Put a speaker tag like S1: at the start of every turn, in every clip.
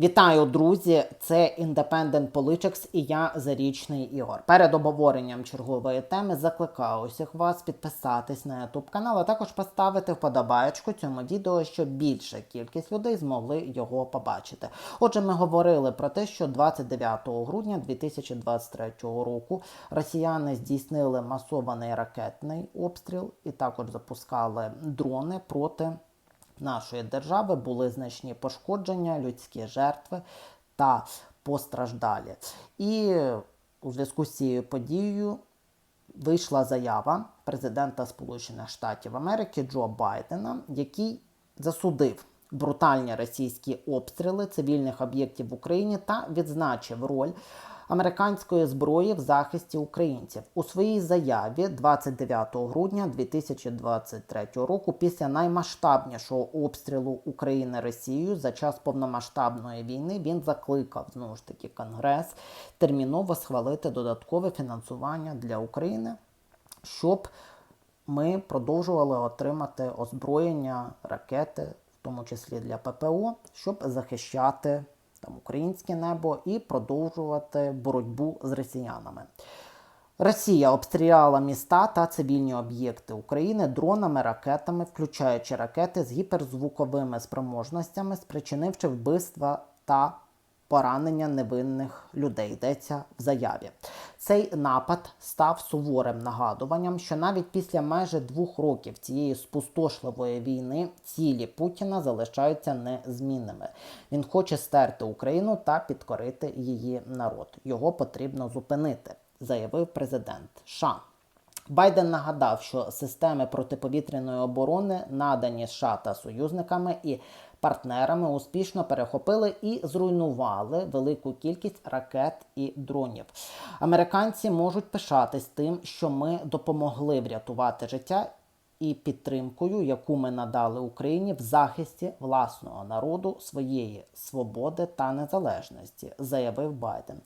S1: Вітаю, друзі! Це Independent Politics і я Зарічний Ігор. Перед обговоренням чергової теми закликаю усіх вас підписатись на YouTube канал, а також поставити вподобаєчку цьому відео, щоб більша кількість людей змогли його побачити. Отже, ми говорили про те, що 29 грудня 2023 року росіяни здійснили масований ракетний обстріл і також запускали дрони проти нашої держави були значні пошкодження, людські жертви та постраждалі. І у зв'язку з цією подією вийшла заява президента Сполучених Штатів Америки Джо Байдена, який засудив брутальні російські обстріли цивільних об'єктів в Україні та відзначив роль американської зброї в захисті українців. У своїй заяві 29 грудня 2023 року, після наймасштабнішого обстрілу України Росією за час повномасштабної війни, він закликав знову ж таки Конгрес терміново схвалити додаткове фінансування для України, щоб ми продовжували отримати озброєння, ракети, в тому числі для ППО, щоб захищати там українське небо і продовжувати боротьбу з росіянами. Росія обстріляла міста та цивільні об'єкти України дронами, ракетами, включаючи ракети з гіперзвуковими спроможностями, спричинивши вбивства та поранення невинних людей. Йдеться в заяві. Цей напад став суворим нагадуванням, що навіть після майже двох років цієї спустошливої війни цілі Путіна залишаються незмінними. Він хоче стерти Україну та підкорити її народ. Його потрібно зупинити, заявив президент США. Байден нагадав, що системи протиповітряної оборони, надані США та союзниками і партнерами, успішно перехопили і зруйнували велику кількість ракет і дронів. Американці можуть пишатись тим, що ми допомогли врятувати життя. І підтримкою, яку ми надали Україні в захисті власного народу, своєї свободи та незалежності, заявив Байден.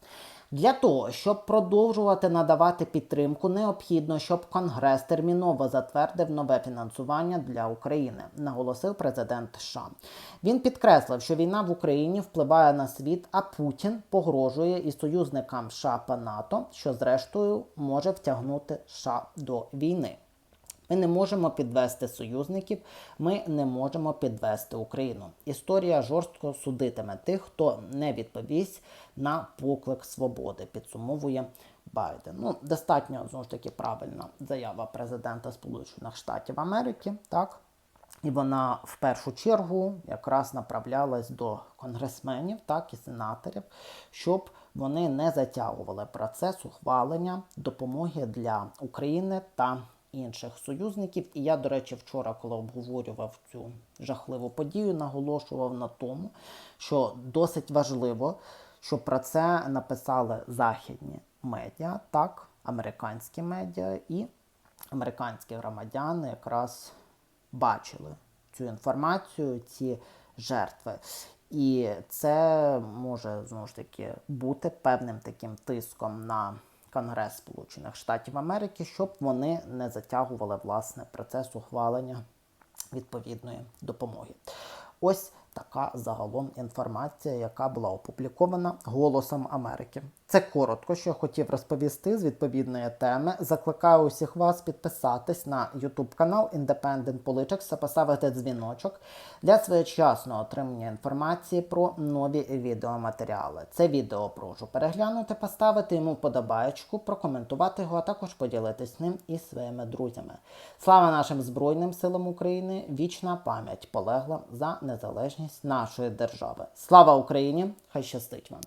S1: Для того, щоб продовжувати надавати підтримку, необхідно, щоб Конгрес терміново затвердив нове фінансування для України, наголосив президент США. Він підкреслив, що війна в Україні впливає на світ, а Путін погрожує і союзникам США та НАТО, що зрештою може втягнути США до війни. Ми не можемо підвести союзників, ми не можемо підвести Україну. Історія жорстко судитиме тих, хто не відповість на поклик свободи, підсумовує Байден. Ну, достатньо знову ж таки правильна заява президента Сполучених Штатів Америки, так. І вона в першу чергу якраз направлялась до конгресменів, так і сенаторів, щоб вони не затягували процес ухвалення допомоги для України та інших союзників. І я, до речі, вчора, коли обговорював цю жахливу подію, наголошував на тому, що досить важливо, щоб про це написали західні медіа, так, американські медіа і американські громадяни якраз бачили цю інформацію, ці жертви. І це може знову ж таки бути певним таким тиском на Конгрес Сполучених Штатів Америки, щоб вони не затягували власне процес ухвалення відповідної допомоги. Ось така загалом інформація, яка була опублікована Голосом Америки. Це коротко, що я хотів розповісти з відповідної теми. Закликаю усіх вас підписатись на YouTube канал Independent Politics та поставити дзвіночок для своєчасного отримання інформації про нові відеоматеріали. Це відео прошу переглянути, поставити йому вподобаєчку, прокоментувати його, а також поділитись ним із своїми друзями. Слава нашим Збройним силам України! Вічна пам'ять полегла за незалежність нашої держави. Слава Україні! Хай щастить вам!